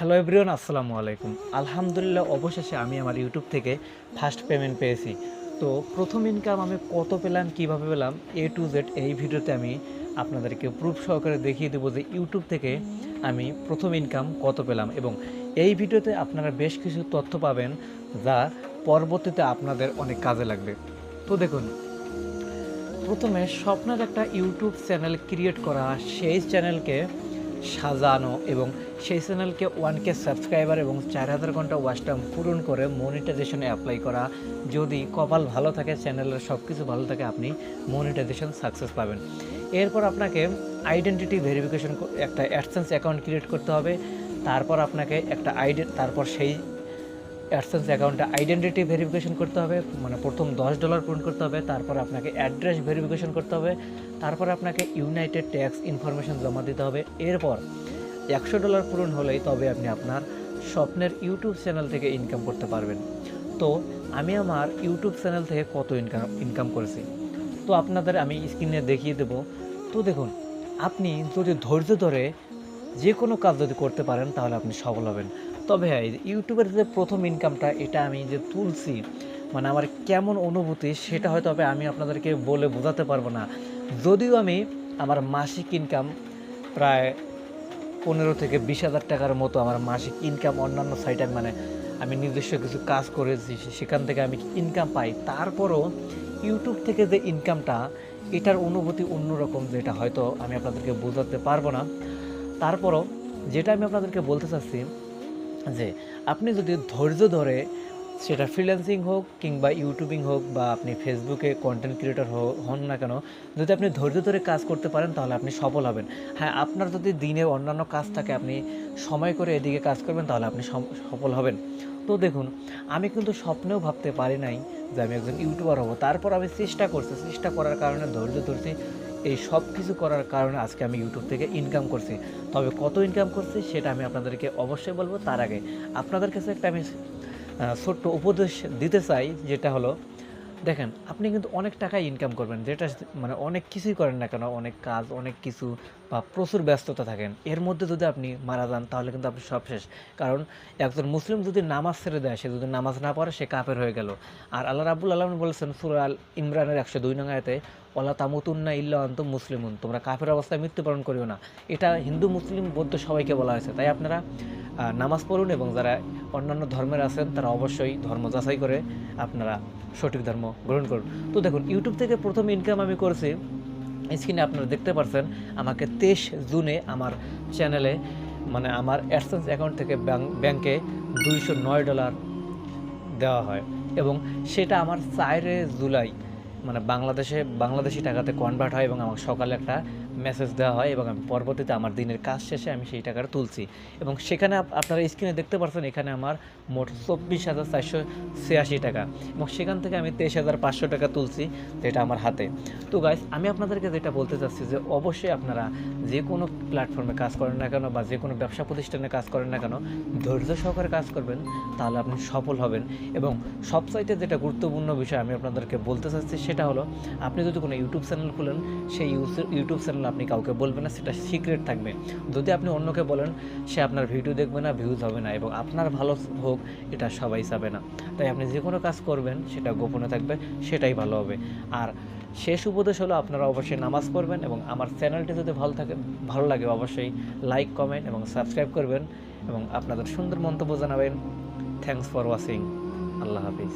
Hello everyone, আসসালামু আলাইকুম। আলহামদুলিল্লাহ, অবশেষে আমি আমার ইউটিউব থেকে ফার্স্ট পেমেন্ট পেয়েছি। তো প্রথম ইনকাম আমি কত পেলাম, কীভাবে পেলাম এ টু জেড এই ভিডিওতে আমি আপনাদেরকে প্রুফ সহকারে দেখিয়ে দেবো যে ইউটিউব থেকে আমি প্রথম ইনকাম কত পেলাম। এবং এই ভিডিওতে আপনারা বেশ কিছু তথ্য পাবেন যা পরবর্তীতে আপনাদের অনেক কাজে লাগবে। তো দেখুন, প্রথমে স্বপ্নের একটা ইউটিউব চ্যানেল ক্রিয়েট করা, সেই চ্যানেলকে সাজানো এবং সেই চ্যানেলকে ওয়ান কে সাবস্ক্রাইবার এবং চার হাজার ঘণ্টা ওয়াচ টাইম পূরণ করে মনিটাইজেশনে অ্যাপ্লাই করা। যদি কপাল ভালো থাকে, চ্যানেলের সব কিছু ভালো থাকে, আপনি মনিটাইজেশন সাকসেস পাবেন। এরপর আপনাকে আইডেন্টিটি ভেরিফিকেশন একটা অ্যাডসেন্স অ্যাকাউন্ট ক্রিয়েট করতে হবে। তারপর আপনাকে একটা আইডে তারপর সেই অ্যাডসেন্স অ্যাকাউন্টে আইডেন্টিটি ভেরিফিকেশন করতে হবে মানে প্রথম দশ ডলার পূরণ করতে হবে, তারপর আপনাকে অ্যাড্রেস ভেরিফিকেশন করতে হবে, তারপর আপনাকে ইউনাইটেড ট্যাক্স ইনফরমেশন জমা দিতে হবে। এরপর একশো ডলার পূরণ হলেই তবে আপনি আপনার স্বপ্নের ইউটিউব চ্যানেল থেকে ইনকাম করতে পারবেন। তো আমি আমার ইউটিউব চ্যানেল থেকে কত ইনকাম ইনকাম করেছি? তো আপনাদের আমি স্ক্রিনে দেখিয়ে দেবো। তো দেখুন, আপনি যদি ধৈর্য ধরে যে কোনো কাজ যদি করতে পারেন, তাহলে আপনি সফল হবেন। তবে হ্যাঁ ইউটিউবের যে প্রথম ইনকামটা এটা আমি যে তুলছি মানে আমার কেমন অনুভূতি সেটা হয়তো হবে আমি আপনাদেরকে বলে বোঝাতে পারব না। যদিও আমি আমার মাসিক ইনকাম প্রায় পনেরো থেকে বিশ হাজার টাকার মতো আমার মাসিক ইনকাম অন্যান্য সাইটে মানে আমি নিজস্ব কিছু কাজ করেছি সেখান থেকে আমি ইনকাম পাই। তারপরও ইউটিউব থেকে যে ইনকামটা এটার অনুভূতি অন্যরকম যেটা হয়তো আমি আপনাদেরকে বোঝাতে পারব না। তারপরও যেটা আমি আপনাদেরকে বলতে চাচ্ছি যে আপনি যদি ধৈর্য ধরে সেটা ফ্রিল্যান্সিং হোক কিংবা ইউটিউবিং হোক বা আপনি ফেসবুকে কন্টেন্ট ক্রিয়েটর হন না কেন, যদি আপনি ধৈর্য ধরে কাজ করতে পারেন তাহলে আপনি সফল হবেন। হ্যাঁ আপনার যদি দিনে অন্যান্য কাজ থাকে, আপনি সময় করে এদিকে কাজ করবেন তাহলে আপনি সফল হবেন। তো দেখুন, আমি কিন্তু স্বপ্নেও ভাবতে পারি নাই যে আমি একজন ইউটিউবার হব। তারপর আমি চেষ্টা করছি, চেষ্টা করার কারণে ধৈর্য ধরছি। এই সব কিছু করার কারণে আজকে আমি ইউটিউব থেকে ইনকাম করছি। তবে কত ইনকাম করছি সেটা আমি আপনাদেরকে অবশ্যই বলব তার আগে আপনাদের কাছে একটা আমি ছোট্ট উপদেশ দিতে চাই, যেটা হলো, দেখেন, আপনি কিন্তু অনেক টাকা ইনকাম করবেন, যেটা মানে অনেক কিছুই করেন না কেন, অনেক কাজ, অনেক কিছু বা প্রচুর ব্যস্ততা থাকেন। এর মধ্যে যদি আপনি মারা যান, তাহলে কিন্তু আপনি সব শেষ। কারণ একজন মুসলিম যদি নামাজ ছেড়ে দেয়, সে যদি নামাজ না পড়ে, সে কাপের হয়ে গেল। আর আল্লাহ রাবুল আলম বলেছেন সুরাল ইমরানের একশো দুই নং আয়াতে ওলা তামুতুন্না ইল্লা অন্ত মুসলিমুন। তোমরা কাফের অবস্থায় মৃত্যুবরণ করিও না। এটা হিন্দু, মুসলিম, বৌদ্ধ সবাইকে বলা হয়েছে। তাই আপনারা নামাজ পড়ুন এবং যারা অন্যান্য ধর্মের আছেন, তারা অবশ্যই ধর্ম যাচাই করে আপনারা সঠিক ধর্ম গ্রহণ করুন। তো দেখুন ইউটিউব থেকে প্রথম ইনকাম আমি করেছি স্ক্রিনে আপনারা দেখতে পারছেন, আমাকে তেইশ জুনে আমার চ্যানেলে মানে আমার অ্যাডসেন্স অ্যাকাউন্ট থেকে ব্যাংক- দুইশো নয় ডলার দেওয়া হয়। এবং সেটা আমার চারে জুলাই মানে বাংলাদেশে, বাংলাদেশি টাকাতে কনভার্ট হয় এবং আমার সকালে একটা মেসেজ দেওয়া হয় এবং আমি পরবর্তীতে আমার দিনের কাজ শেষে আমি সেই টাকাটা তুলছি। এবং সেখানে আপ- আপনারা স্ক্রিনে দেখতে পাচ্ছেন এখানে আমার মোট চব্বিশ হাজার চারশো ছিয়াশি টাকা। এবং সেখান থেকে আমি তেইশ হাজার পাঁচশো টাকা তুলছি, যেটা আমার হাতে। তো গাইস আমি আপনাদেরকে যেটা বলতে চাচ্ছি যে, অবশ্যই আপনারা যে কোনো প্ল্যাটফর্মে কাজ করেন না কেন বা যে কোনো ব্যবসা প্রতিষ্ঠানে কাজ করেন না কেন, ধৈর্য সহকারে কাজ করবেন, তাহলে আপনি সফল হবেন। এবং সবচাইতে যেটা গুরুত্বপূর্ণ বিষয় আমি আপনাদেরকে বলতে চাচ্ছি, সেটা হলো, আপনি যদি কোনো ইউটিউব চ্যানেল খুলেন, সেই ইউটিউব চ্যানেল আপনি কাউকে বলবেন না, সেটা সিক্রেট থাকবে। যদি আপনি অন্যকে বলেন, সে আপনার ভিডিও দেখবে না ভিউজ হবে না এবং আপনার ভালো হোক, এটা সবাই চাবে না। তাই আপনি যে কোনো কাজ করবেন, সেটা গোপনে থাকবে, সেটাই ভালো হবে। আর শেষ উপদেশ হলো, আপনারা অবশ্যই নামাজ পড়বেন এবং আমার চ্যানেলটি যদি ভালো থাকে, ভালো লাগে অবশ্যই লাইক কমেন্ট এবং সাবস্ক্রাইব করবেন এবং আপনাদের সুন্দর মন্তব্য জানাবেন। থ্যাংকস ফর ওয়াচিং আল্লাহ হাফিজ।